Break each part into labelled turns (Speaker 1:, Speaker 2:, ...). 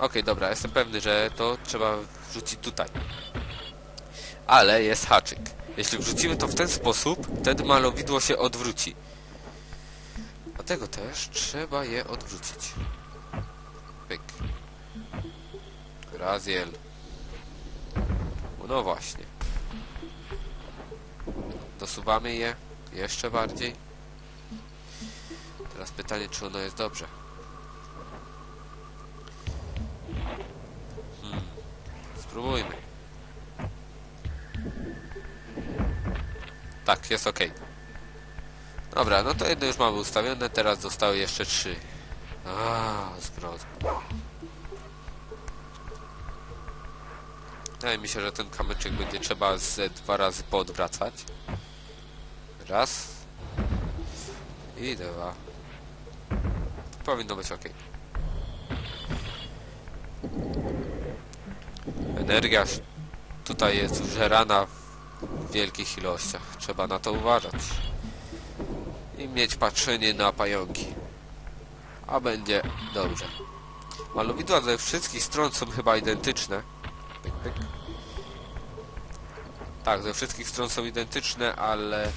Speaker 1: Okej, dobra, jestem pewny, że to trzeba wrzucić tutaj. Ale jest haczyk. Jeśli wrzucimy to w ten sposób, wtedy malowidło się odwróci. Dlatego też trzeba je odwrócić. Pyk. Raziel. No właśnie. Dosuwamy je jeszcze bardziej. Teraz pytanie, czy ono jest dobrze. Hmm. Spróbujmy. Tak, jest ok. Dobra, no to jedno już mamy ustawione, teraz zostały jeszcze trzy. A, zgroza. Wydaje mi się, że ten kamyczek będzie trzeba z dwa razy poodwracać. Raz. I dwa. Powinno być ok. Energia tutaj jest użerana w wielkich ilościach. Trzeba na to uważać. I mieć patrzenie na pająki. A będzie dobrze. Malowidła ze wszystkich stron są chyba identyczne. Pyk, pyk. Tak, ze wszystkich stron są identyczne, ale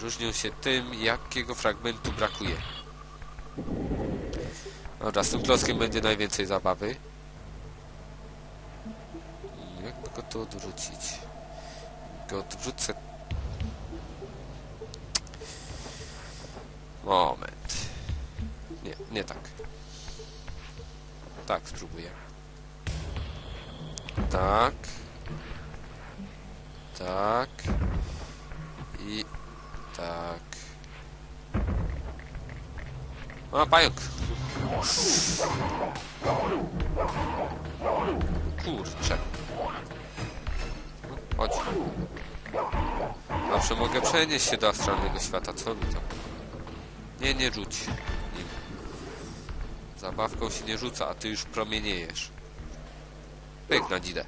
Speaker 1: różnią się tym, jakiego fragmentu brakuje. Dobra, z tym klockiem będzie najwięcej zabawy. Jak go tu odwrócić? Go odwrócę... Moment. Nie, nie tak. Tak, spróbuję. Tak. Tak. I tak. O, pająk. Kurczę. Chodź. Zawsze mogę przenieść się do astralnego świata, co mi to? Nie, nie rzuć nim. Zabawką się nie rzuca, a ty już promieniejesz. Pyk na dzidę.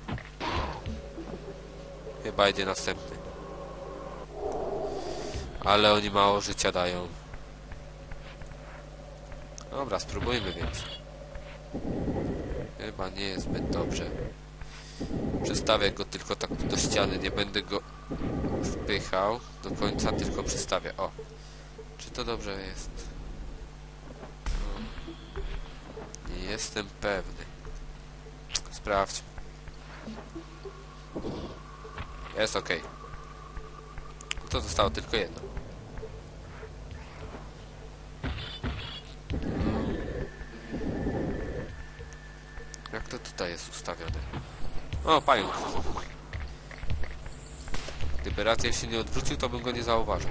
Speaker 1: Chyba idzie następny. Ale oni mało życia dają. Dobra, spróbujmy więc. Chyba nie jest zbyt dobrze. Przystawię go tylko tak do ściany, nie będę go wpychał do końca, tylko przystawię. O! Czy to dobrze jest? Nie jestem pewny. Sprawdź. Jest ok. To zostało tylko jedno. Jak to tutaj jest ustawione? O, pająk. Gdyby racja się nie odwrócił, to bym go nie zauważył.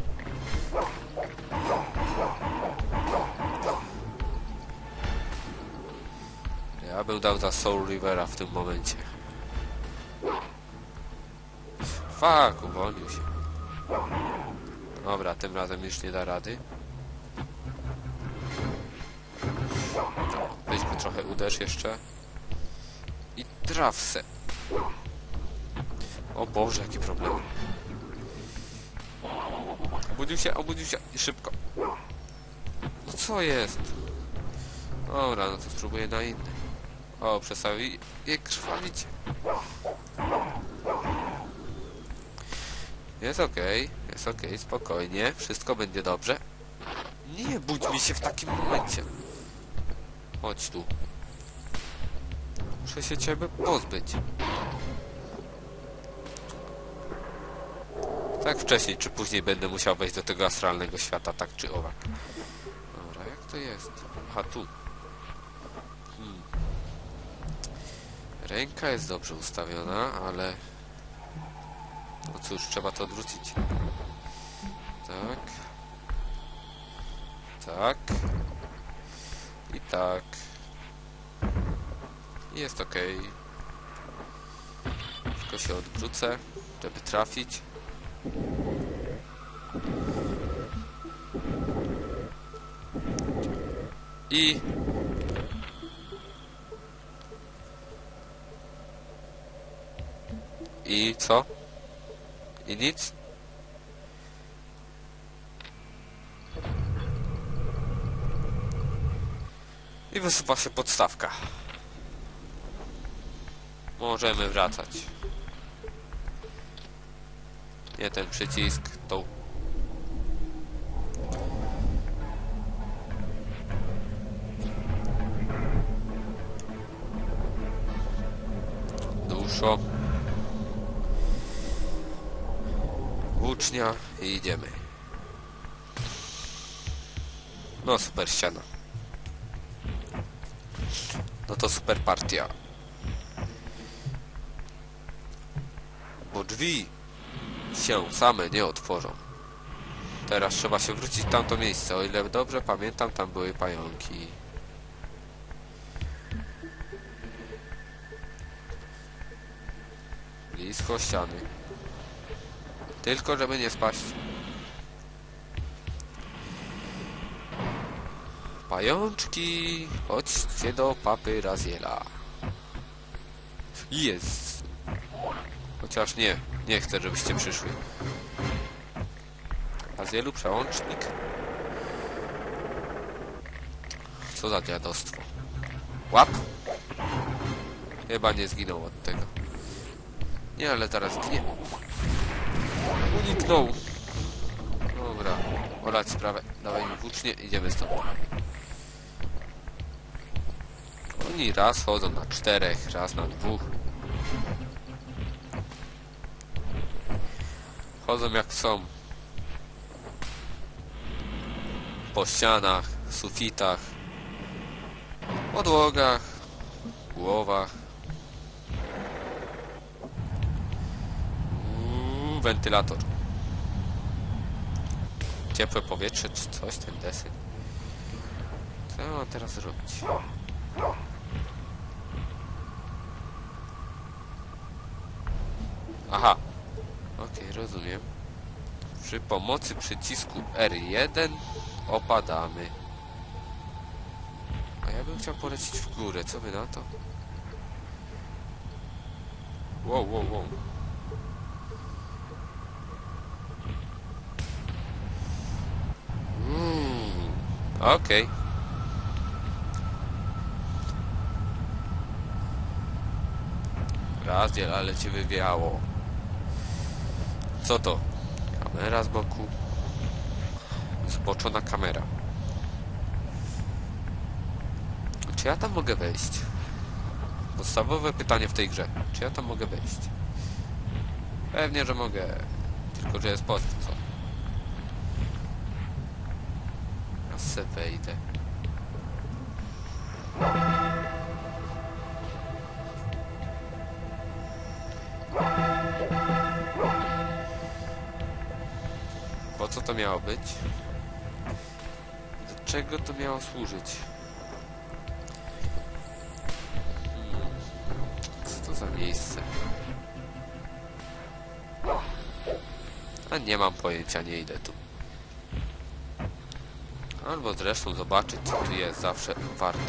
Speaker 1: Ja bym dał za Soul Rivera w tym momencie. Fuck, uwolnił się. Dobra, tym razem już nie da rady. Weź go trochę uderz jeszcze. I traf se. O Boże, jaki problem. Obudził się, obudził się i szybko. No co jest? Dobra, no to spróbuję na inny. O, przestał i je krwawić. Jest okej, jest okej, spokojnie, wszystko będzie dobrze. Nie budź mi się w takim momencie. Chodź tu. Muszę się ciebie pozbyć. Tak wcześniej czy później będę musiał wejść do tego astralnego świata, tak czy owak. Dobra, jak to jest? Aha, tu. Hmm. Ręka jest dobrze ustawiona, ale... No cóż, trzeba to odwrócić. Tak. Tak. I tak. Jest ok. Tylko się odwrócę, żeby trafić. I... I co? I nic? I wysuwa się podstawka. Możemy wracać. Nie ten przycisk, to... Duszo. Włócznia i idziemy. No super ściana. No to super partia. Bo drzwi się same nie otworzą. Teraz trzeba się wrócić w tamto miejsce. O ile dobrze pamiętam, tam były pająki. Blisko ściany. Tylko żeby nie spaść. Pajączki, chodźcie do papy Raziela. Jest. Chociaż nie, nie chcę, żebyście przyszli. Razielu przełącznik. Co za dziadostwo. Łap. Chyba nie zginął od tego. Nie, ale teraz ginie. Uniknął. Dobra, olać sprawę. Dawaj mi włócznie, idziemy stąd. Oni raz chodzą na czterech, raz na dwóch. Chodzą jak są. Po ścianach, sufitach, podłogach, głowach. Uuu, wentylator. Ciepłe powietrze czy coś, ten desy. Co mam teraz zrobić? Aha. Okej, rozumiem. Przy pomocy przycisku R1 opadamy. A ja bym chciał polecieć w górę, co wy na to? Wow, wow, wow. Okej. Razdziel, ale cię wywiało. Co to? Kamera z boku. Zboczona kamera. Czy ja tam mogę wejść? Podstawowe pytanie w tej grze. Czy ja tam mogę wejść? Pewnie, że mogę. Tylko, że jest po co? Ja se wejdę. Po co to miało być? Do czego to miało służyć? Hmm. Co to za miejsce? A nie mam pojęcia, nie idę tu. Albo zresztą zobaczyć, co tu jest, zawsze warto.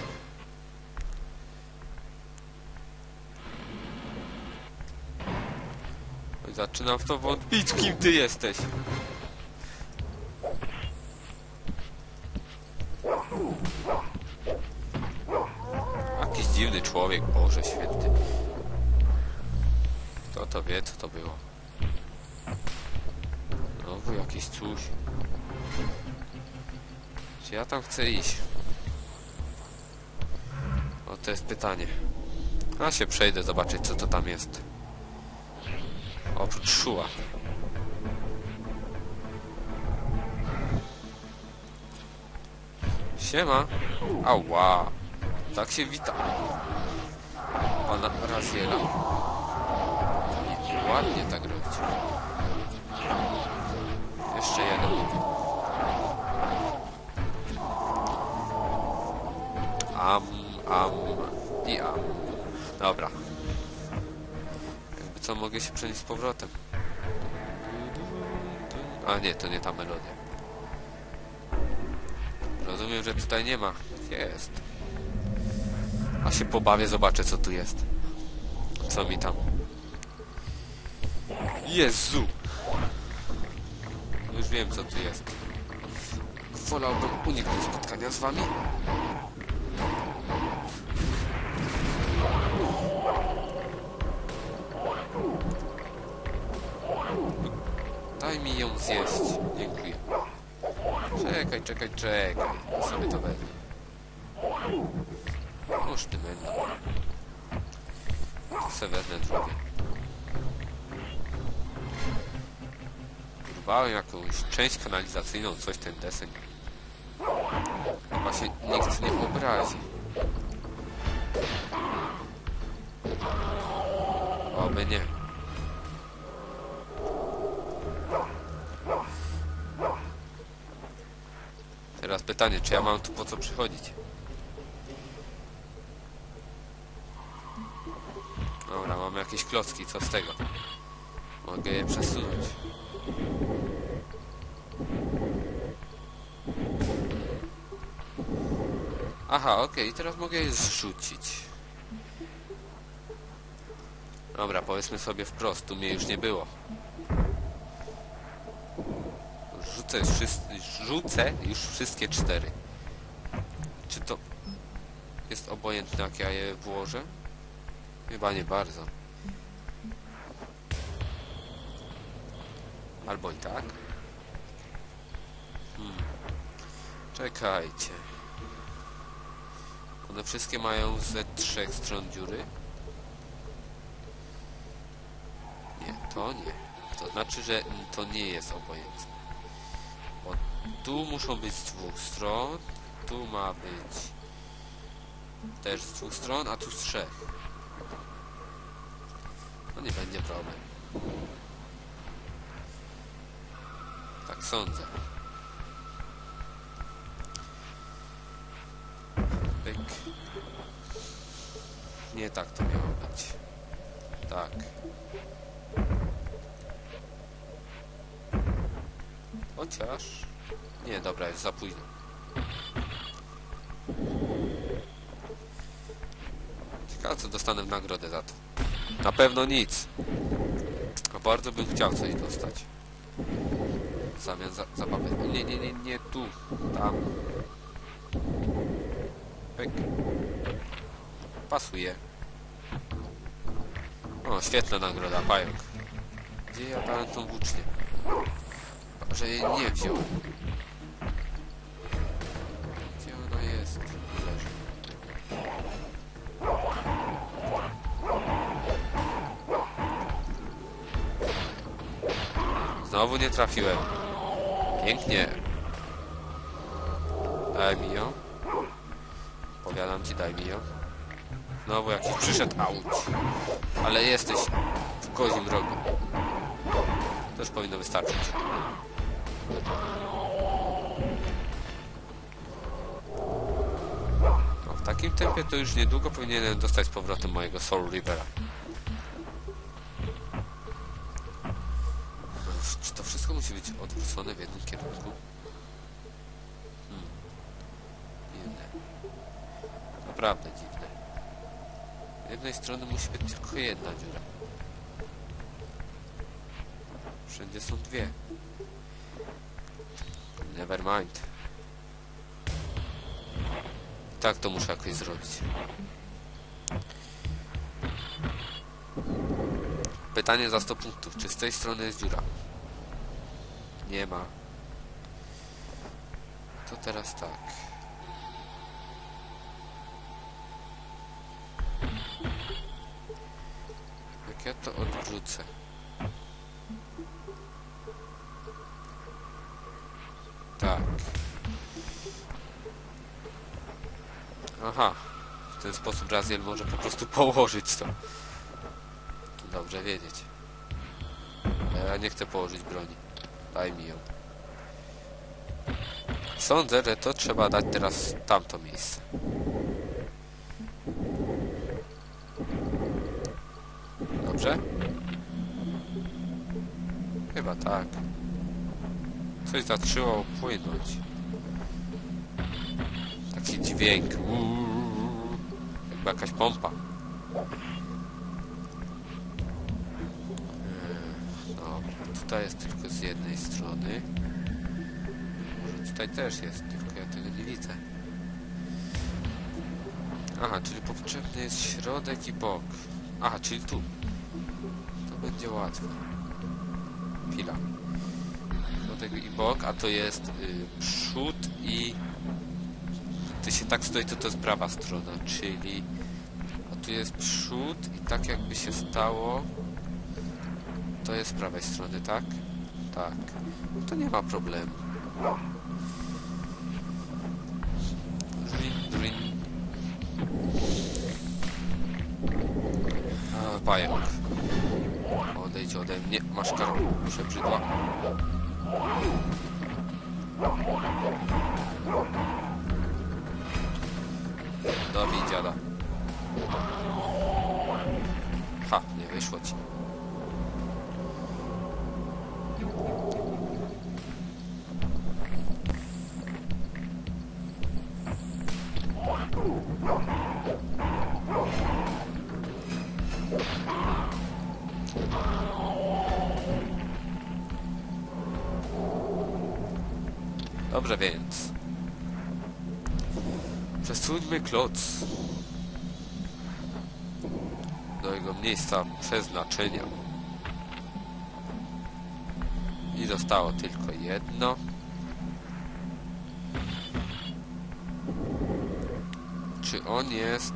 Speaker 1: Oj, Zaczynam w to wątpić, kim ty jesteś. Jakiś dziwny człowiek, Boże święty. Kto to wie, co to było? Znowu jakiś coś. Czy ja tam chcę iść? O, to jest pytanie. A się przejdę zobaczyć, co to tam jest. Oprócz szuła. Siema. Ała. Tak się wita. Pana Raziela. Nie, Ładnie tak robić. Jeszcze jeden. Am, am i am. Dobra. Jakby co, mogę się przenieść z powrotem. A nie, to nie ta melodia. Rozumiem, że tutaj nie ma. Jest. A się pobawię, zobaczę co tu jest. Co mi tam. Jezu! Już wiem co tu jest. Wolałbym uniknąć spotkania z wami. Ją zjeść. Dziękuję. Czekaj, czekaj, czekaj. Ja sobie to wezmę. Już ty będę. To sobie wezmę drugie. Urwałem jakąś część kanalizacyjną, coś ten deseń. Chyba się nikt nie obrazi. Oby nie. Pytanie, czy ja mam tu po co przychodzić? Dobra, mam jakieś klocki, co z tego? Mogę je przesunąć. Aha, okej, teraz mogę je zrzucić. Dobra, powiedzmy sobie wprost, tu mnie już nie było. Rzucę rzucę już wszystkie cztery. Czy to jest obojętne, jak ja je włożę? Chyba nie bardzo. Albo i tak. Hmm. Czekajcie. One wszystkie mają ze trzech stron dziury? Nie, to nie. To znaczy, że to nie jest obojętne. Tu muszą być z dwóch stron, tu ma być też z dwóch stron, a tu z trzech. No nie będzie problem. Tak sądzę. Pyk. Nie tak to miało być. Tak. Chociaż... Nie, dobra, jest za późno. Ciekawe, co dostanę w nagrodę za to. Na pewno nic. A bardzo bym chciał coś dostać. W zamian za, za papę. Nie, nie, nie, nie, tu. Tam. Pyk. Pasuje. O, świetna nagroda, pająk. Gdzie ja dałem tą włócznię? Że jej nie wziął. Znowu nie trafiłem. Pięknie. Daj mi ją. Powiadam ci, daj mi ją. Znowu jakiś przyszedł, auć. Ale jesteś w kozim rogu. To już powinno wystarczyć. No, w takim tempie to już niedługo powinienem dostać z powrotem mojego Soul Rivera. No, Czy to wszystko musi być odwrócone w jednym kierunku? Hmm. Dziwne. Naprawdę dziwne. Z jednej strony musi być tylko jedna dziura. Wszędzie są dwie. Never mind. Tak to muszę jakoś zrobić. Pytanie za 100 punktów. Czy z tej strony jest dziura? Nie ma. To teraz tak. Jak ja to odwrócę? Tak. Aha. W ten sposób Raziel może po prostu położyć to. Dobrze wiedzieć. Ja nie chcę położyć broni. Daj mi ją. Sądzę, że to trzeba dać teraz tamto miejsce. Dobrze? Chyba tak. Coś zaczęło płynąć. Taki dźwięk. Uuu, jakby jakaś pompa. Tutaj jest tylko z jednej strony. Może tutaj też jest, tylko ja tego nie widzę. Aha, czyli potrzebny jest środek i bok. Aha, czyli tu. To będzie łatwe. Chwila. środek i bok, a to jest y, przód i... Gdy się tak stoi, to to jest prawa strona, czyli... A tu jest przód i tak jakby się stało... To jest z prawej strony, tak? Tak. To nie ma problemu. Drin, drin. A, pająk. Odejdź ode mnie, masz karą przebrzydła. Dobij dziada. Ha, nie wyszło ci. Dobrze więc. Przesuńmy kloc do jego miejsca przeznaczenia. I zostało tylko jedno. Czy on jest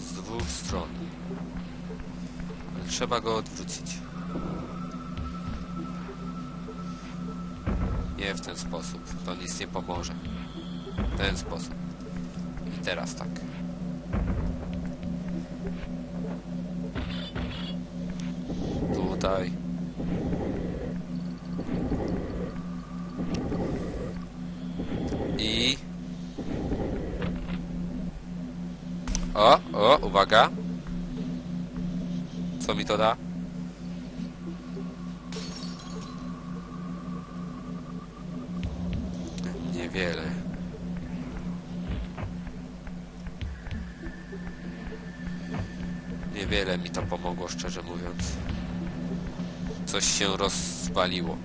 Speaker 1: z dwóch stron? Trzeba go odwrócić. Nie w ten sposób. To nic nie pomoże. W ten sposób. I teraz tak. Tutaj. I... O, o, uwaga. Co mi to da? Niewiele mi to pomogło, szczerze mówiąc. Coś się rozwaliło.